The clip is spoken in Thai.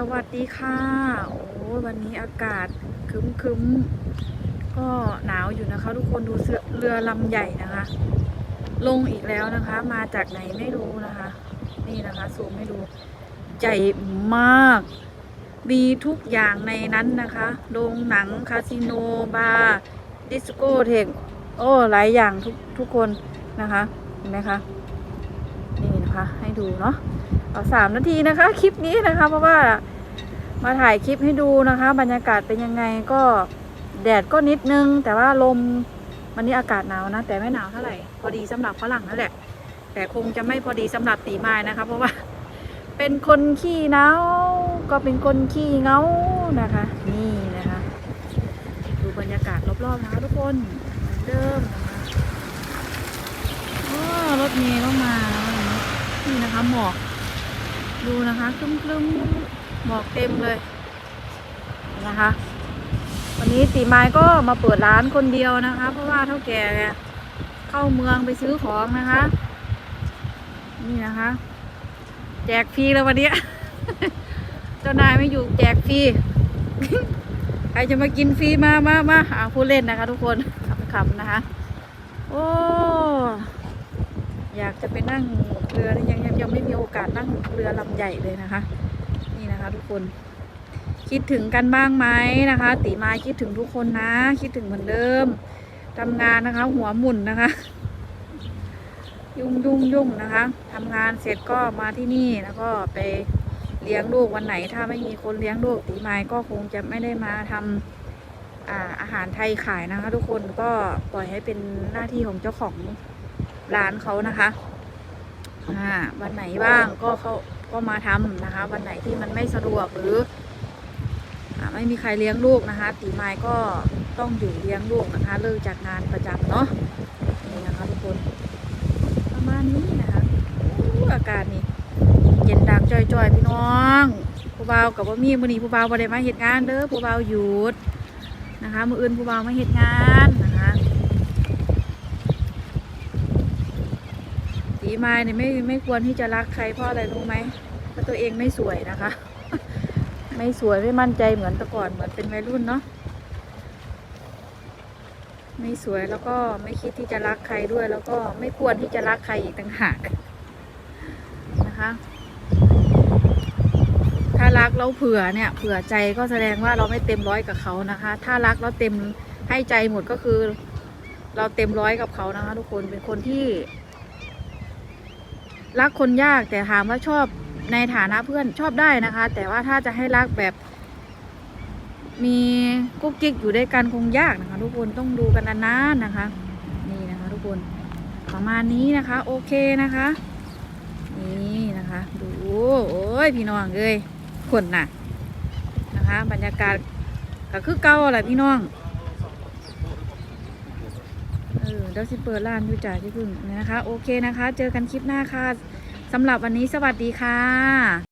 สวัสดีค่ะ โอ้วันนี้อากาศคึ้มคึมๆก็หนาวอยู่นะคะ ทุกคนดูเสือเรือลำใหญ่นะคะ ลงอีกแล้วนะคะ มาจากไหนไม่รู้นะคะ นี่นะคะซูมให้ดูใหญ่มาก มีทุกอย่างในนั้นนะคะโรงหนังคาสิโนบาร์ดิสโกเทคโอ้หลายอย่างทุกทุกคนนะคะเห็นไหมคะนี่นะคะให้ดูเนาะ เอาสามนาทีนะคะ คลิปนี้นะคะ เพราะว่ามาถ่ายคลิปให้ดูนะคะ บรรยากาศเป็นยังไงก็แดดก็นิดนึง แต่ว่าลมวันนี้อากาศหนาวนะ แต่ไม่หนาวเท่าไหร่พอดีสำหรับฝรั่งนั่นแหละ แต่คงจะไม่พอดีสำหรับตีไม้นะคะ เพราะว่าเป็นคนขี้หงาวก็เป็นคนขี้เงานะคะ นี่นะคะ ดูบรรยากาศรอบๆนะคะทุกคนเหมือนเดิมนะคะอ้อรถเมล์ก็มาแล้วนี่นะคะหมอก ดูนะคะคลึ้มๆหมอกเต็มเลยนะคะ วันนี้ตีไม้ก็มาเปิดร้านคนเดียวนะคะ เพราะว่าเท่าแก่เข้าเมืองไปซื้อของนะคะ นี่นะคะ แจกฟรีแล้ววันนี้เจ้านายไม่อยู่แจกฟรีใครจะมากินฟรีมามามาหาผู้เล่นนะคะ ทุกคนขำๆนะคะ โอ้า จะไปนั่งเรือยังยังยังไม่มีโอกาสนั่งเรือลำใหญ่เลยนะคะ นี่นะคะทุกคนคิดถึงกันบ้างไหมนะคะ ตีมาคิดถึงทุกคนนะ คิดถึงเหมือนเดิมทำงานนะคะ หัวหมุนนะคะ ยุ่งยุ่งยุ่งนะคะทำงานเสร็จก็มาที่นี่แล้วก็ไปเลี้ยงลูกวันไหน ถ้าไม่มีคนเลี้ยงลูกตีไม้ก็คงจะไม่ได้มาทำอาอาหารไทยขายนะคะ ทุกคนก็ปล่อยให้เป็นหน้าที่ของเจ้าของ ร้านเขานะคะวันไหนว่างก็เขาก็มาทำนะคะ วันไหนที่มันไม่สะดวกหรือไม่มีใครเลี้ยงลูกนะคะ ตีไม้ก็ต้องอยู่เลี้ยงลูกนะคะ เลิกจากงานประจำเนาะนี่นะคะทุกคนประมาณนี้นะคะอู้อากาศนี่เย็นดังจ่อยๆพี่น้องผู้บ่าวกับว่ามีมื้อนี้ผู้บ่าวบ่ได้มาเฮ็ดงานเด้อผู้บ่าวหยุดนะคะมืออื่นผู้บ่าวมาเฮ็ดงาน นะคะตีไม้เนี่ยไม่ไม่ควรที่จะรักใครเพราะอะไรรู้ไหมเพราะตัวเองไม่สวยนะคะ ไม่สวยไม่มั่นใจเหมือนแต่ก่อนเหมือนเป็นวัยรุ่นเนาะไม่สวยแล้วก็ไม่คิดที่จะรักใครด้วย แล้วก็ไม่ควรที่จะรักใครอีกต่างหากนะคะ ถ้ารักแล้วเผื่อเนี่ยเผื่อใจก็แสดงว่าเราไม่เต็มร้อยกับเขานะคะ ถ้ารักแล้วเต็มให้ใจหมดก็คือ เราเต็มร้อยกับเขานะคะ ทุกคนเป็นคนที่ รักคนยากแต่ถามว่าชอบในฐานะเพื่อนชอบได้นะคะ แต่ว่าถ้าจะให้รักแบบ มีกุ๊กกิ๊กอยู่ด้วยกันคงยากนะคะ ทุกคนต้องดูกันนานๆนะคะ นี่นะคะ ทุกคนประมาณนี้นะคะ โอเคนะคะ นี่นะคะ ดูโอ้ยพี่น้องเอ้ยคนน่ะนะคะ บรรยากาศก็คือเก่าแหละพี่น้องเออ แล้วสิเปิดร้านดูจ่าที่พึ่งนะคะ โอเคนะคะ เจอกันคลิปหน้าค่ะสำหรับวันนี้สวัสดีค่ะ